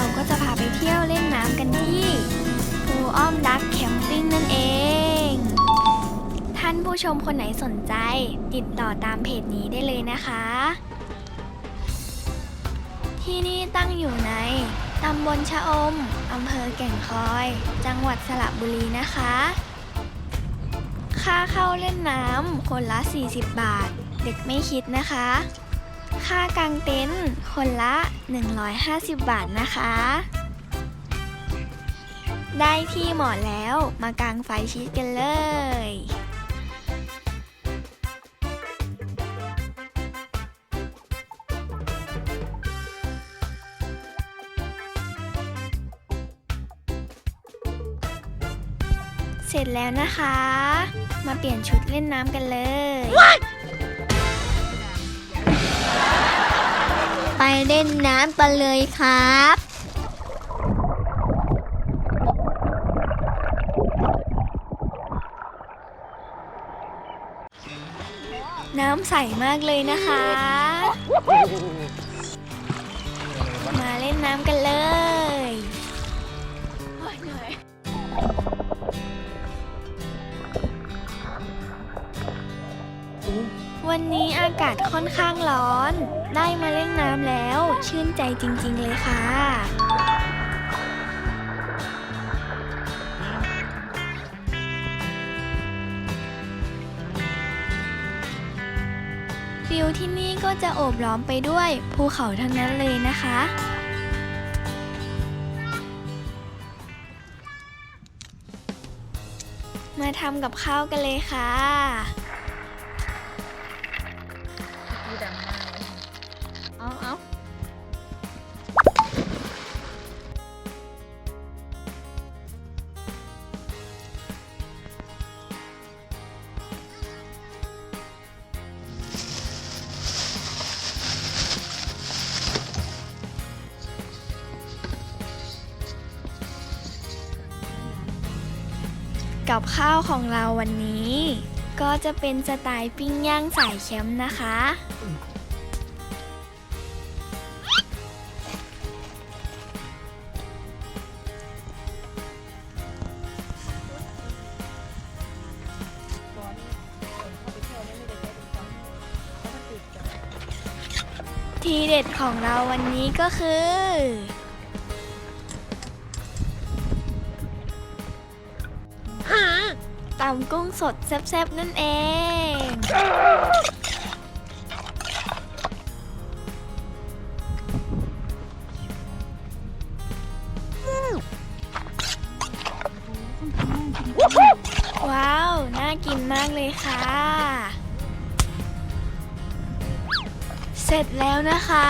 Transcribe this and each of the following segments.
เราก็จะพาไปเที่ยวเล่นน้ำกันที่ภูอ้อมรักแคมปิ้งนั่นเอง ท่านผู้ชมคนไหนสนใจ ติดต่อตามเพจนี้ได้เลยนะคะ ที่นี่ตั้งอยู่ในตำบลชะอม อำเภอแก่งคอย จังหวัดสระบุรีนะคะ ค่าเข้าเล่นน้ำคนละ 40 บาท เด็กไม่คิดนะคะ ค่ากางเต็นท์คนละ 150 บาทนะคะ ได้ที่เหมาะแล้วมากางไฟชีสกันเลยเสร็จแล้วนะคะ มาเปลี่ยนชุดเล่นน้ำกันเลย ไปเล่นน้ำไปเลยครับน้ำใสมากเลยนะคะ มาเล่นน้ำกันเลย วันนี้อากาศค่อนข้างร้อน ได้มาเล่นน้ำแล้ว ชื่นใจจริงๆเลยค่ะ วิวที่นี่ก็จะโอบล้อมไปด้วยภูเขาทั้งนั้นเลยนะคะมาทำกับข้าวกันเลยค่ะ กับข้าวของเราวันนี้ ก็จะเป็นสไตล์ปิ้งย่างสายแคมนะคะ ทีเด็ดของเราวันนี้ก็คือ ตำกุ้งสดแซ่บๆนั่นเอง ว้าว น่ากินมากเลยค่ะ เสร็จแล้วนะคะ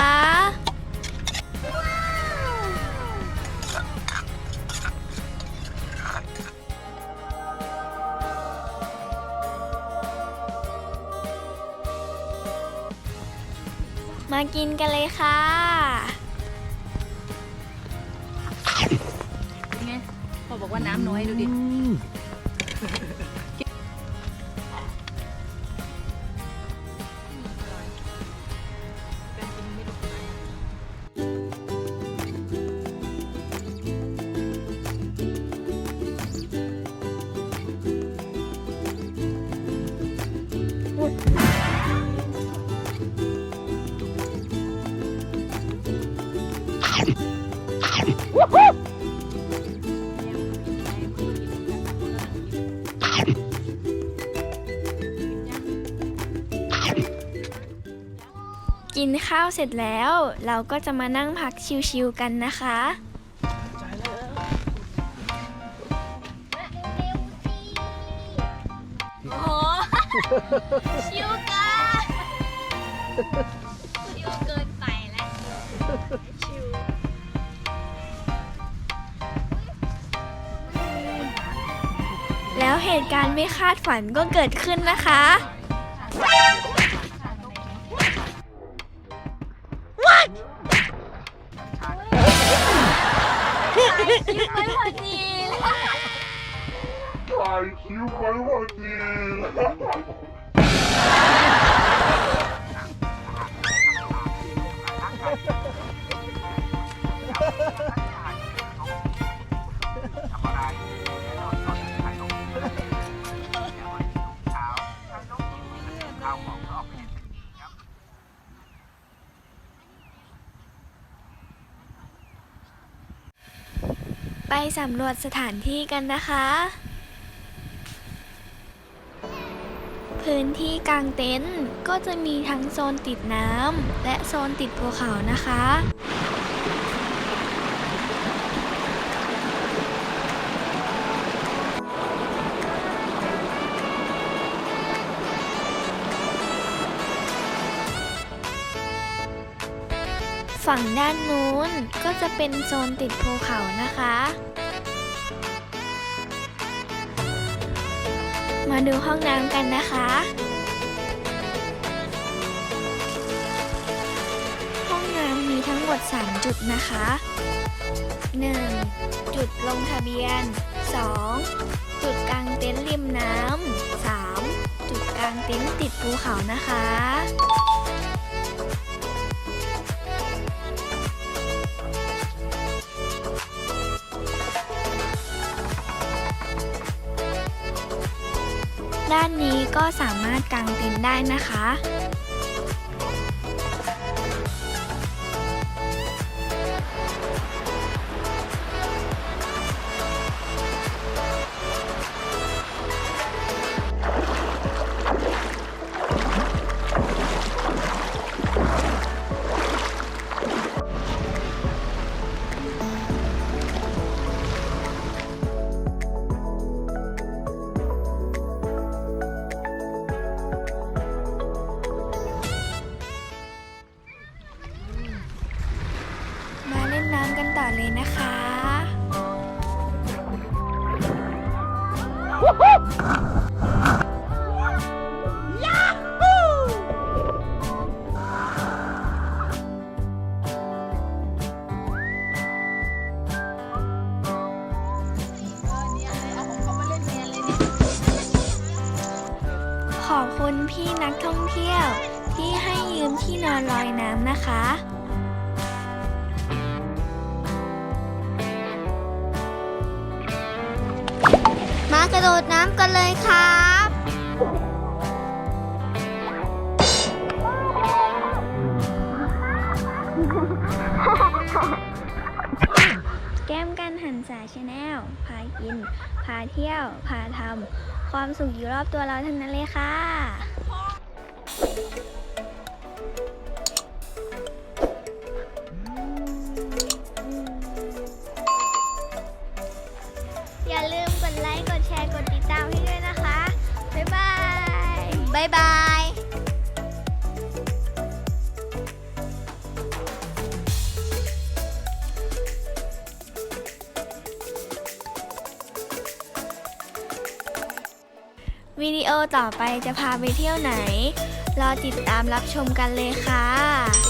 มากินกันเลยค่ะเป็นไงพ่อบอกว่าน้ำน้อยดูดิ กินข้าวเสร็จแล้ว เราก็จะมานั่งพักชิวๆกันนะคะ โอ้ชิวเกิน ชิวเกินไปแล้วแล้วเหตุการณ์ไม่คาดฝันก็เกิดขึ้นนะคะ คิวไม่พอดีเลย ถ่ายคิวไว้พอดี สำรวจสถานที่กันนะคะ พื้นที่กลางเต็นท์ก็จะมีทั้งโซนติดน้ำและโซนติดภูเขานะคะฝั่งด้านนู้นก็จะเป็นโซนติดภูเขานะคะ มาดูห้องน้ำกันนะคะ ห้องน้ำมีทั้งหมด 3 จุดนะคะ 1. จุดลงทะเบียน 2. จุดกลางเต็นท์ริมน้ำ 3. จุดกลางเต็นท์ติดภูเขานะคะ ด้านนี้ก็สามารถกางเต็นท์ได้นะคะ ขอบคุณพี่นักท่องเที่ยวที่ให้ยืมที่นอนลอยน้ำนะคะ กระโดดน้ำกันเลยครับ แก้มกันหันสาชาแนลพากิน พาเที่ยว พาทำความสุขอยู่รอบตัวเราทั้งนั้นเลยค่ะ วิดีโอต่อไปจะพาไปเที่ยวไหน รอติดตามรับชมกันเลยค่ะ